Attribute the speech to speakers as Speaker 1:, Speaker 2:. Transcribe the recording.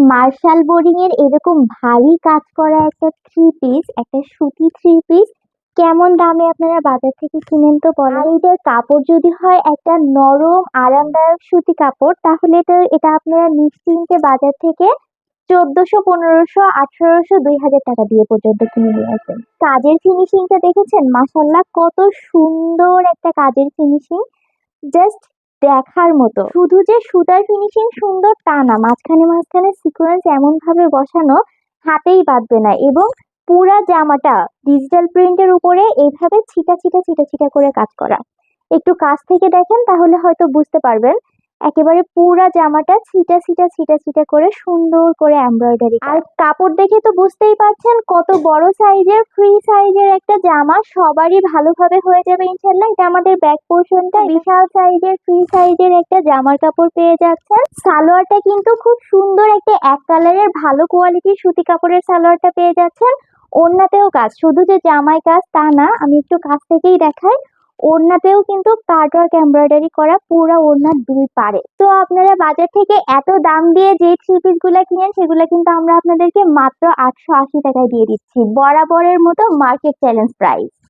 Speaker 1: Martial boring এর এরকম ভারী কাজ করা একটা থ্রি পিস একটা সুতি থ্রি পিস কেমন দামে আপনারা বাজার থেকে কিনেন তো বলেন? এটার কাপড় যদি হয় একটা নরম, আরামদায়ক সুতি কাপড়, তাহলে তো এটা আপনারা নিশ্চিন্তে বাজার থেকে চোদ্দশো, পনেরোশো, আঠারোশো, দুই হাজার টাকা দিয়ে পর্যন্ত কিনে নিয়ে আসেন কাজের ফিনিশিংটা দেখেছেন? মাসাল্লাহ কত সুন্দর একটা কাজের ফিনিশিং জাস্ট দেখার মতো। শুধু যে সুতার ফিনিশিং সুন্দর তা না, মাঝখানে মাঝখানে সিকোয়েন্স এমন ভাবে বসানো হাতেই বাঁধবে না এবং পুরা জামাটা ডিজিটাল প্রিন্টের উপরে এইভাবে ছিটা ছিটা ছিটা ছিটা করে কাজ করা। একটু কাছ থেকে দেখেন তাহলে হয়তো বুঝতে পারবেন একেবারে পুরা জামাটা ছিটা ছিটা ছিটা ছিটা করে সুন্দর করে এমব্রয়ডারি আর কাপড় দেখে তো বুঝতেই পারছেন কত বড় সাইজের ফ্রি সাইজের একটা জামা সবারই ভালোভাবে হয়ে যাবে ইনশাল্লাহ এটা আমাদের ব্যাক পোর্শনটা বিশাল সাইজের ফ্রি সাইজের একটা জামার কাপড় পেয়ে যাচ্ছেন। সালোয়ারটা কিন্তু খুব সুন্দর একটা এক কালারের ভালো কোয়ালিটির সুতি কাপড়ের সালোয়ারটা পেয়ে যাচ্ছেন। ওড়নাতেও কাজ শুধু যে জামায় কাজ তা না আমি একটু কাছ থেকেই দেখাই। ওড়নাতেও কিন্তু কাটওয়ার্ক এমব্রয়ডারি করা পুরো ওড়না দুই পারে। তো আপনারা বাজার থেকে এত দাম দিয়ে যে থ্রি পিসগুলা কিনেন, সেগুলো কিন্তু আমরা আপনাদেরকে মাত্র আটশো আশি টাকায় দিয়ে দিচ্ছি। বরাবরের মতো মার্কেট চ্যালেঞ্জ প্রাইস